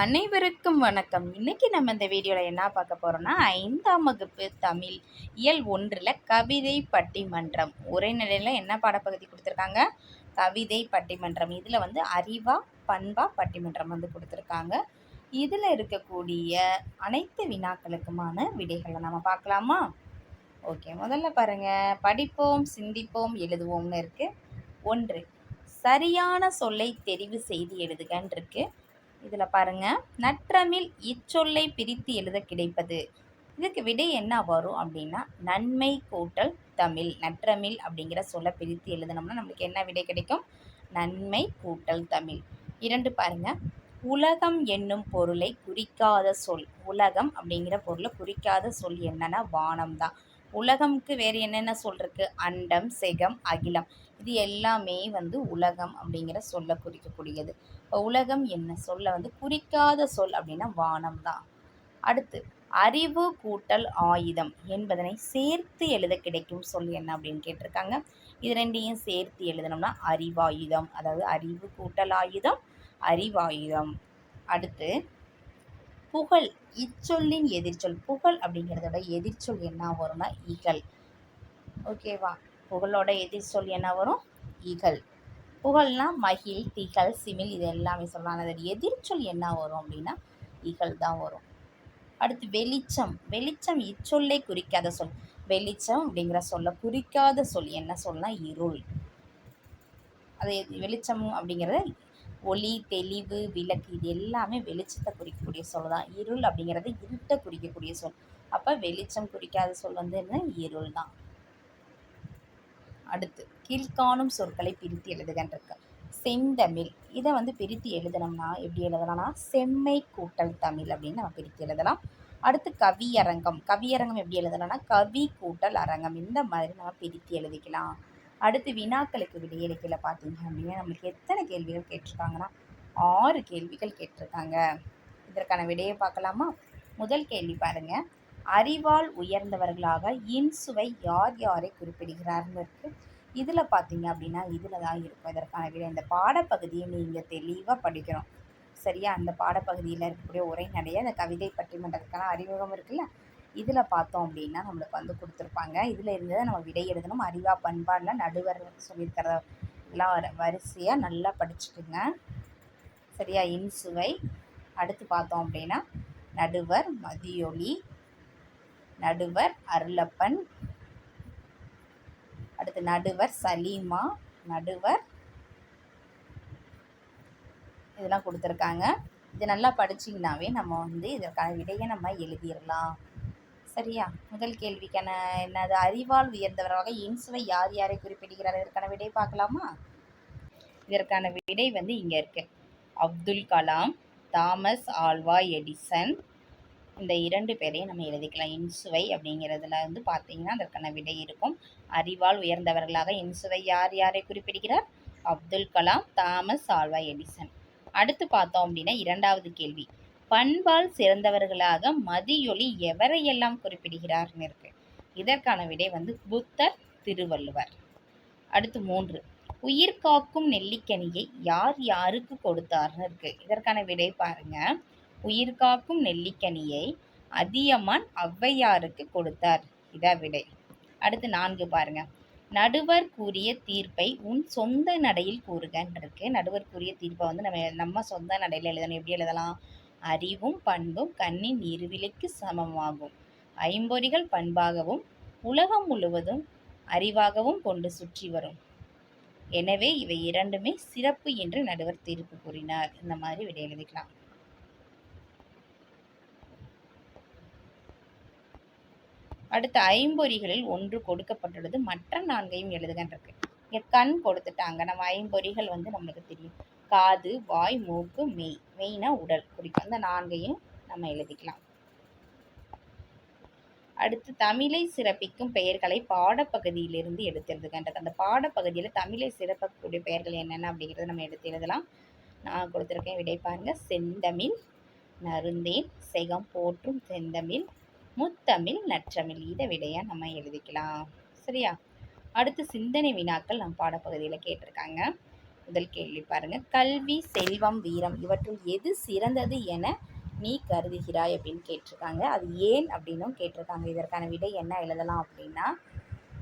அனைவருக்கும் வணக்கம். இன்னைக்கு நம்ம இந்த வீடியோவில் என்ன பார்க்க போகிறோம்னா ஐந்தாம் வகுப்பு தமிழ் இயல் ஒன்றில் கவிதை பட்டிமன்றம். உரைநடையில் என்ன பாடப்பகுதி கொடுத்துருக்காங்க? கவிதை பட்டிமன்றம். இதில் வந்து அறிவா பண்பா பட்டிமன்றம் வந்து கொடுத்துருக்காங்க. இதில் இருக்கக்கூடிய அனைத்து வினாக்களுக்குமான விடைகளை நம்ம பார்க்கலாமா? ஓகே முதல்ல பாருங்கள் படிப்போம் சிந்திப்போம் எழுதுவோம்னு இருக்குது ஒன்று சரியான சொல்லை தெரிவு செய்து எழுதுகன்னு இருக்குது இதில் பாருங்கள் நற்றமிழ் இச்சொல்லை பிரித்து எழுத கிடைப்பது. இதுக்கு விடை என்ன வரும் அப்படின்னா நன்மை கூட்டல் தமிழ். நற்றமிழ் அப்படிங்கிற சொல்லை பிரித்து எழுதினோம்னா நம்மளுக்கு என்ன விடை கிடைக்கும்? நன்மை கூட்டல் தமிழ். இரண்டு பாருங்க. உலகம் என்னும் பொருளை குறிக்காத சொல். உலகம் அப்படிங்கிற பொருளை குறிக்காத சொல் என்னன்னா வானம் தான் உலகம்க்கு வேறு என்னென்ன சொல்கிறதுக்கு அண்டம் செகம் அகிலம். இது எல்லாமே வந்து உலகம் அப்படிங்கிற சொல்ல குறிக்கக்கூடியது. இப்போ உலகம் என்ன? சொல்ல வந்து குறிக்காத சொல் அப்படின்னா வானம் தான். அடுத்து அறிவு கூட்டல் ஆயுதம் என்பதனை சேர்த்து எழுத கிடைக்கும் சொல் என்ன அப்படின்னு கேட்டிருக்காங்க. இது ரெண்டையும் சேர்த்து எழுதணும்னா அறிவாயுதம் அதாவது அறிவு கூட்டல் ஆயுதம் அறிவாயுதம். அடுத்து புகழ் இச்சொல்லின் எதிர்ச்சொல். புகழ் அப்படிங்கிறதோட எதிர்ச்சொல் என்ன வரும்னா இகழ். ஓகேவா புகழோட எதிர்ச்சொல் என்ன வரும்? இகழ். புகழ்னா மகிழ் திகழ் சிமிழ் இது எல்லாமே சொல்லலாம். அதோட எதிர்ச்சொல் என்ன வரும் அப்படின்னா இகழ் தான் வரும். அடுத்து வெளிச்சம். வெளிச்சம் இச்சொல்லை குறிக்காத சொல். வெளிச்சம் அப்படிங்கிற சொல்ல குறிக்காத சொல். என்ன சொல்லலாம் இருள். அது வெளிச்சம் அப்படிங்கிறத ஒளி தெளிவு விளக்கு இது எல்லாமே வெளிச்சத்தை குறிக்கக்கூடிய சொல் தான். இருள் அப்படிங்கிறது இருட்டை குறிக்கக்கூடிய சொல். அப்போ வெளிச்சம் குறிக்காத சொல் வந்து என்ன? இருள் தான். அடுத்து கீழ்காணும் சொற்களை பிரித்து எழுதுகன்றிருக்கு. செந்தமிழ். இதை வந்து பிரித்து எழுதணும்னா எப்படி எழுதலாம்னா செம்மை கூட்டல் தமிழ் அப்படின்னு நம்ம பிரித்து எழுதலாம். அடுத்து கவியரங்கம். கவியரங்கம் எப்படி எழுதலாம்னா கவி கூட்டல் அரங்கம். இந்த மாதிரி நம்ம பிரித்து எழுதிக்கலாம். அடுத்து வினாக்களுக்கு விடையளிக்கையில் பார்த்தீங்க அப்படின்னா நம்மளுக்கு எத்தனை கேள்விகள் கேட்டிருக்காங்கன்னா ஆறு கேள்விகள் கேட்டிருக்காங்க. இதற்கான விடையை பார்க்கலாமா? முதல் கேள்வி பாருங்க. அறிவால் உயர்ந்தவர்களாக இன்சுவை யார் யாரை குறிப்பிடுகிறார்னு இருக்குது இதில் பார்த்தீங்க அப்படின்னா இதில் தான் இருக்கும். இதற்கான விடை. இந்த பாடப்பகுதியை நீங்கள் தெளிவாக படிக்கணும். சரியா? அந்த பாடப்பகுதியில் இருக்கக்கூடிய உரைநடைய அந்த கவிதை பட்டிமன்றத்துக்கான அறிமுகம் இருக்குல்ல? இதில் பார்த்தோம் அப்படின்னா நம்மளுக்கு வந்து கொடுத்துருப்பாங்க. இதில் இருந்ததை நம்ம விடை எழுதணும். அறிவா பண்பாடில் நடுவர் சொல்லியிருக்கிறத எல்லாம் வர வரிசையாக நல்லா படிச்சுக்குங்க. சரியா? இன்சுவை அடுத்து பார்த்தோம் அப்படின்னா நடுவர் மதியொலி நடுவர் அருளப்பன். அடுத்து நடுவர் சலீமா நடுவர். இதெல்லாம் கொடுத்துருக்காங்க. இது நல்லா படிச்சிங்கனாவே நம்ம வந்து இதற்கான விடையை நம்ம எழுதிடலாம் சரியா? முதல் கேள்விக்கான என்னது? அறிவால் உயர்ந்தவராக இன்சுவை யார் யாரை குறிப்பிடுகிறார்? இதற்கான விடை பார்க்கலாமா? இதற்கான விடை வந்து இங்கே இருக்கு. Abdul Kalam Thomas Alva Edison. இந்த இரண்டு பேரையும் நம்ம எழுதிக்கலாம். இன்சுவை அப்படிங்கிறதுல வந்து பார்த்தீங்கன்னா அதற்கான விடை இருக்கும். அறிவால் உயர்ந்தவர்களாக இன்சுவை யார் யாரை குறிப்பிடுகிறார்? Abdul Kalam Thomas Alva Edison. அடுத்து பார்த்தோம் அப்படின்னா இரண்டாவது கேள்வி. பண்பால் சிறந்தவர்களாக மதியொளி எவரையெல்லாம் குறிப்பிடுகிறார்னு இருக்கு இதற்கான விடை வந்து புத்தர் திருவள்ளுவர். அடுத்து மூன்று. உயிர் காக்கும் நெல்லிக்கனியை யார் யாருக்கு கொடுத்தார்னு இருக்கு. இதற்கான விடை பாருங்க. உயிர் காக்கும் நெல்லிக்கனியை அதியமான் ஔவையாருக்கு கொடுத்தார். இதா விடை. அடுத்து நான்கு பாருங்க. நடுவர் கூறிய தீர்ப்பை உன் சொந்த நடையில் கூறுகன்னு இருக்கு. நடுவர் கூறிய தீர்ப்பை வந்து நம்ம நம்ம சொந்த நடையில் எழுதணும். எப்படி எழுதலாம்? அறிவும் பண்பும் கண்ணின் இருவிலைக்கு சமமாகும். ஐம்பொறிகள் பண்பாகவும் உலகம் முழுவதும் அறிவாகவும் கொண்டு சுற்றி வரும். எனவே இவை இரண்டுமே சிறப்பு என்று நடுவர் தீர்ப்பு கூறினார். இந்த மாதிரி விடை எழுதிக்கலாம். அடுத்த ஐம்பொறிகளில் ஒன்று கொடுக்கப்பட்டுள்ளது. மற்ற நான்கையும் எழுதுகின்றது இங்கே கண் கொடுத்துட்டாங்க. நம்ம ஐம்பொறிகள் வந்து நம்மளுக்கு தெரியும். காது வாய் மூக்கு மெய் மெய்னா உடல். குறிக்கும். அந்த நான்கையும் நம்ம எழுதிக்கலாம். அடுத்து தமிழை சிறப்பிக்கும் பெயர்களை பாடப்பகுதியிலிருந்து எடுத்து அந்த பாடப்பகுதியில் தமிழை சிறப்பிக்கக்கூடிய பெயர்கள் என்னென்ன அப்படிங்கிறத நம்ம எடுத்து எழுதலாம். நான் கொடுத்துருக்கேன் விடை பாருங்க. செந்தமிழ் நருந்தேன் செகம் போற்றும் செந்தமிழ் முத்தமிழ் நற்றமிழ். இதை விடையாக நம்ம எழுதிக்கலாம். சரியா? அடுத்து சிந்தனை வினாக்கள் நம்ம பாடப்பகுதியில் கேட்டிருக்காங்க. முதல் கேள்வி பாருங்க. கல்வி செல்வம் வீரம் இவற்றுள் எது சிறந்தது என நீ கருதுகிறாய் அப்படின்னு கேட்டிருக்காங்க. அது ஏன் அப்படின்னும் கேட்டிருக்காங்க. இதற்கான விடை என்ன? எழுதலாம் அப்படின்னா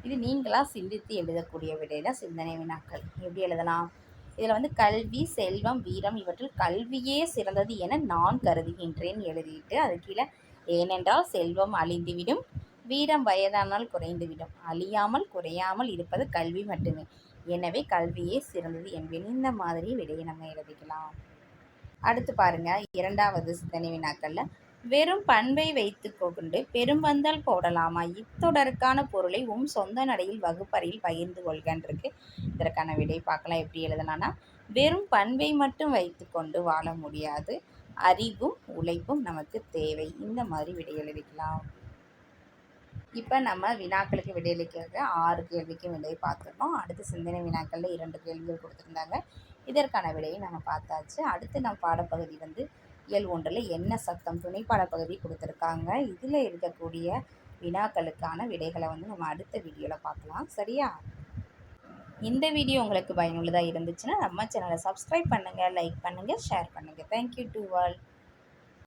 இது நீங்களாக சிந்தித்து எழுதக்கூடிய விடை தான் சிந்தனை வினாக்கள். எப்படி எழுதலாம்? இதில் வந்து கல்வி செல்வம் வீரம் இவற்றில் கல்வியே சிறந்தது என நான் கருதுகின்றேன் எழுதிட்டு அது கீழே ஏனென்றால் செல்வம் அழிந்துவிடும் வீரம் வயதானால் குறைந்துவிடும். அழியாமல் குறையாமல் இருப்பது கல்வி மட்டுமே. எனவே கல்வியே சிறந்தது என்பேன் இந்த மாதிரி விடையை நம்ம எழுதிக்கலாம். அடுத்து பாருங்க இரண்டாவது சிந்தனை வினாக்களில் வெறும் பண்பை வைத்து கொண்டு பெரும்பந்தல் போடலாமா? இத்தொடருக்கான பொருளை உம் சொந்த நடையில் வகுப்பறையில் பகிர்ந்து கொள்கன்றிருக்கு. இதற்கான விடை பார்க்கலாம் எப்படி எழுதலாம்னா வெறும் பண்பை மட்டும் வைத்துக்கொண்டு வாழ முடியாது. அறிவும் உழைப்பும் நமக்கு தேவை. இந்த மாதிரி விடை எழுதிக்கலாம். இப்போ நம்ம வினாக்களுக்கு விடையளிக்காக ஆறு கேள்விக்கும் விடையை பார்த்துருக்கோம் அடுத்து சிந்தனை வினாக்களில் இரண்டு கேள்விகள் கொடுத்துருந்தாங்க. இதற்கான விடையை நம்ம பார்த்தாச்சு. அடுத்து நம்ம பாடப்பகுதி வந்து இயல் ஒன்றில் என்ன சத்தம் துணை பாடப்பகுதி கொடுத்துருக்காங்க. இதில் இருக்கக்கூடிய வினாக்களுக்கான விடைகளை வந்து நம்ம அடுத்த வீடியோவில் பார்க்கலாம். சரியா? இந்த வீடியோ உங்களுக்கு பயனுள்ளதாக இருந்துச்சுன்னா நம்ம சேனலை சப்ஸ்கிரைப் பண்ணுங்கள் லைக் பண்ணுங்கள் ஷேர் பண்ணுங்கள் தேங்க்யூ டு ஆல்